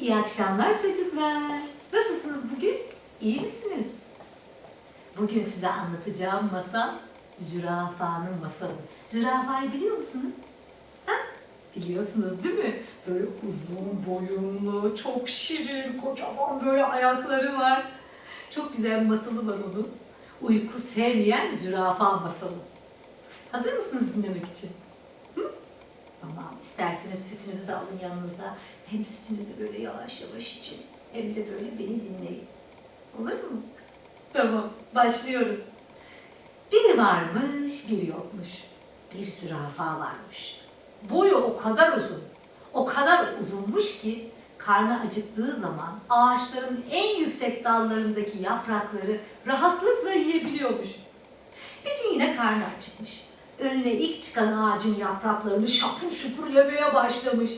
İyi akşamlar çocuklar. Nasılsınız bugün? İyi misiniz? Bugün size anlatacağım masal Zürafa'nın masalı. Zürafayı biliyor musunuz? Ha? Biliyorsunuz değil mi? Böyle uzun boyunlu, çok şirin, kocaman böyle ayakları var. Çok güzel bir masalı var onun. Uyku sevmeyen zürafa masalı. Hazır mısınız dinlemek için? Hı? Tamam. İsterseniz sütünüzü de alın yanınıza. Hem sütünüzü böyle yavaş yavaş için hem de böyle beni dinleyin. Olur mu? Tamam. Başlıyoruz. Biri varmış, biri yokmuş. Bir zürafa varmış. Boyu o kadar uzun, o kadar uzunmuş ki karnı acıktığı zaman ağaçların en yüksek dallarındaki yaprakları rahatlıkla yiyebiliyormuş. Bir gün yine karnı acıkmış. Önüne ilk çıkan ağacın yapraklarını şapur şupur yemeye başlamış.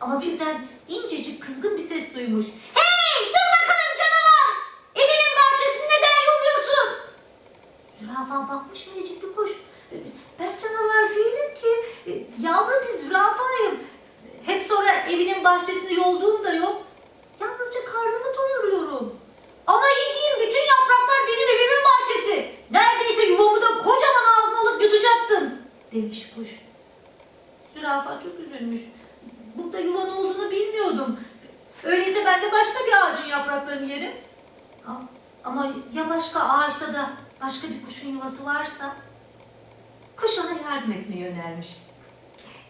Ama birden incecik kızgın bir ses duymuş. Hey dur bakalım canavar! Evimin bahçesini neden yoluyorsun? Zürafa bakmış minicik bir kuş. Ben canavar değilim ki. Yavru bir zürafayım. Hep sonra evinin bahçesini yolduğum da yok. Yalnızca karnımı doyuruyorum. Ama yediğim bütün yapraklar benim evimin bahçesi. Neredeyse yuvamı da kocaman ağzına alıp yutacaktın. Demiş kuş. Zürafa çok üzülmüş. Burada yuvan olduğunu bilmiyordum. Öyleyse ben de başka bir ağacın yapraklarını yerim. Ama ya başka ağaçta da başka bir kuşun yuvası varsa? Kuş ona yardım etmeyi önermiş.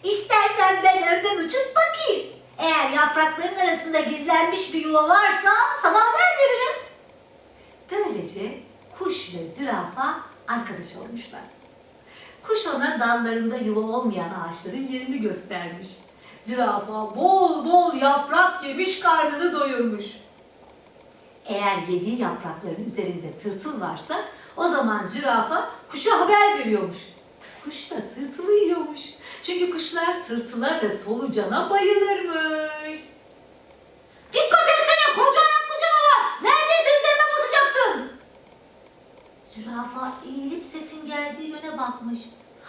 İstersen ben önden uçup bakayım. Eğer yaprakların arasında gizlenmiş bir yuva varsa sana haber veririm. Böylece kuş ve zürafa arkadaş olmuşlar. Kuş ona dallarında yuva olmayan ağaçların yerini göstermiş. Zürafa bol bol yaprak yemiş karnını doyurmuş. Eğer yediği yaprakların üzerinde tırtıl varsa o zaman zürafa kuşa haber veriyormuş. Kuş da tırtılı yiyormuş. Çünkü kuşlar tırtıla ve solucana bayılırmış. Dikkat etsene koca ayaklı canavar! Neredeyse üzerime basacaktın! Zürafa eğilip sesin geldiği yöne bakmış.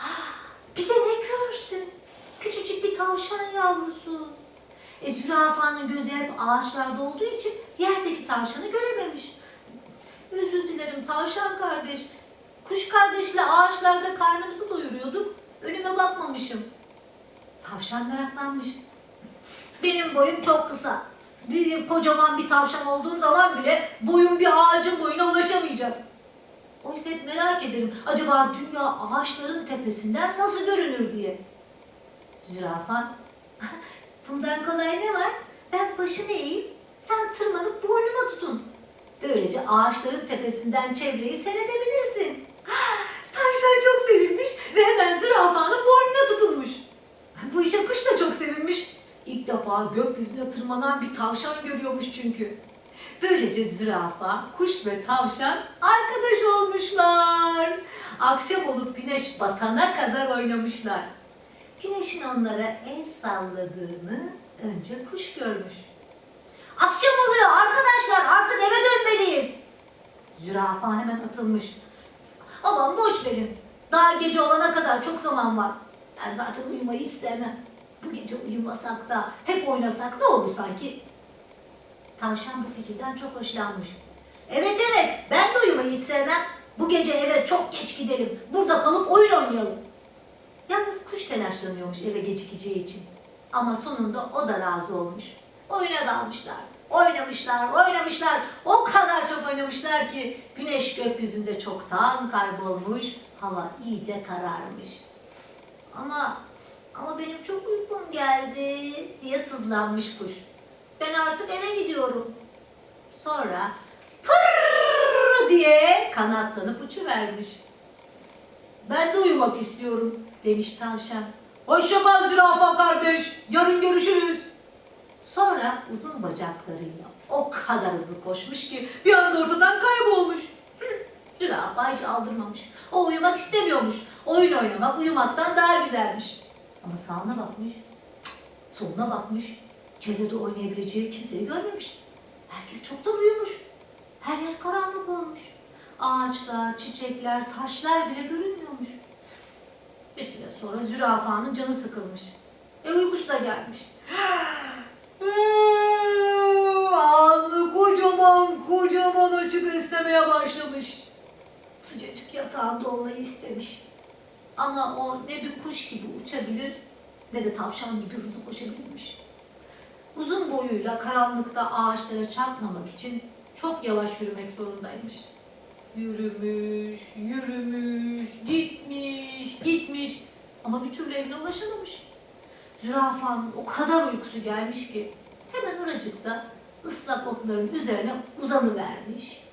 "Ah, Bir de ne görsün? Tavşan yavrusu. E, zürafanın gözü hep ağaçlarda olduğu için yerdeki tavşanı görememiş. Özür dilerim tavşan kardeş. Kuş kardeşle ağaçlarda karnımızı doyuruyorduk. Önüme bakmamışım. Tavşan meraklanmış. Benim boyum çok kısa. Bir kocaman bir tavşan olduğum zaman bile boyum bir ağacın boyuna ulaşamayacak. Oysa hep merak ederim. Acaba dünya ağaçların tepesinden nasıl görünür diye. Zürafa, bundan kolay ne var? Ben başımı eğeyim, sen tırmanıp boynuma tutun. Böylece ağaçların tepesinden çevreyi seyredebilirsin. Tavşan çok sevinmiş ve hemen zürafanın boynuna tutunmuş. Bu işe kuş da çok sevinmiş. İlk defa gökyüzüne tırmanan bir tavşan görüyormuş çünkü. Böylece zürafa, kuş ve tavşan arkadaş olmuşlar. Akşam olup güneş batana kadar oynamışlar. Güneşin onlara el salladığını önce kuş görmüş. Akşam oluyor arkadaşlar artık eve dönmeliyiz. Zürafa hemen atılmış. Aman boş verin. Daha gece olana kadar çok zaman var. Ben zaten uyumayı hiç sevmem. Bu gece uyumasak da hep oynasak ne olur sanki? Tavşan bu fikirden çok hoşlanmış. Evet evet ben de uyumayı hiç sevmem. Bu gece eve çok geç gidelim. Burada kalıp oyun oynayalım. Yalnız kuş telaşlanıyormuş eve gecikeceği için. Ama sonunda o da razı olmuş. Oyuna dalmışlar. Oynamışlar, oynamışlar. O kadar çok oynamışlar ki güneş gökyüzünde çoktan kaybolmuş. Hava iyice kararmış. Ama ama benim çok uykum geldi diye sızlanmış kuş. Ben artık eve gidiyorum. Sonra pırr diye kanatlanıp uçuvermiş. Ben de uyumak istiyorum demiş tavşan. Hoşça kal zürafa kardeş. Yarın görüşürüz. Sonra uzun bacaklarıyla o kadar hızlı koşmuş ki bir anda ortadan kaybolmuş. Zürafa hiç aldırmamış. O uyumak istemiyormuş. Oyun oynamak uyumaktan daha güzelmiş. Ama sağına bakmış, soluna bakmış. Çevrede oynayabileceği kimseyi görmemiş. Herkes çoktan uyumuş. Her yer karanlık olmuş. Ağaçlar, çiçekler, taşlar bile görünmüyormuş. Bir süre sonra zürafanın canı sıkılmış. E uykusu da gelmiş. kocaman açık esnemeye başlamış. Sıcacık yatağında olmayı istemiş. Ama o ne bir kuş gibi uçabilir ne de tavşan gibi hızlı koşabilirmiş. Uzun boyuyla karanlıkta ağaçlara çarpmamak için çok yavaş yürümek zorundaymış. Yürümüş, yürümüş, gitmiş, gitmiş ama bir türlü evine ulaşamamış. Zürafanın o kadar uykusu gelmiş ki hemen oracıkta ıslak otların üzerine uzanıvermiş.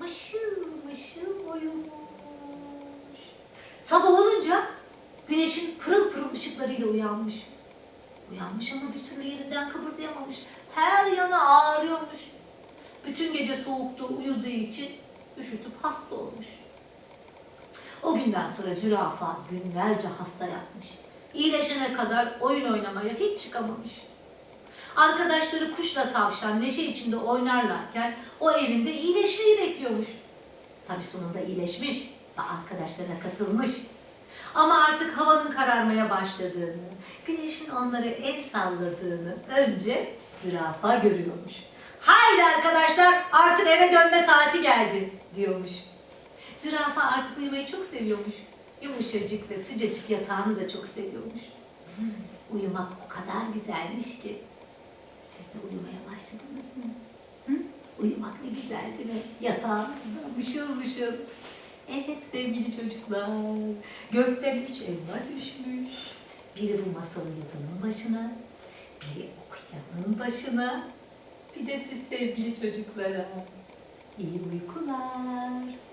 Mışıl mışıl uyumuş. Sabah olunca güneşin pırıl pırıl ışıklarıyla uyanmış. Uyanmış ama bir türlü yerinden kıpırdayamamış. Her yanı ağrıyormuş. Bütün gece soğukta uyuduğu için üşütüp hasta olmuş. O günden sonra zürafa günlerce hasta yatmış. İyileşene kadar oyun oynamaya hiç çıkamamış. Arkadaşları kuşla tavşan neşe içinde oynarlarken o evinde iyileşmeyi bekliyormuş. Tabii sonunda iyileşmiş ve arkadaşlarına katılmış. Ama artık havanın kararmaya başladığını, güneşin onlara el salladığını önce zürafa görüyormuş. Haydi arkadaşlar eve dönme saati geldi diyormuş. Zürafa artık uyumayı çok seviyormuş. Yumuşacık ve sıcacık yatağını da çok seviyormuş. Uyumak o kadar güzelmiş ki. Siz de uyumaya başladınız mı? Hı? Uyumak ne güzel değil mi? Yatağınızda mışıl mışıl. Evet sevgili çocuklar, gökten üç elma düşmüş. Biri bu masalı yazanın başına, biri okuyanın başına, bir de siz sevgili çocuklara. İyi uykular.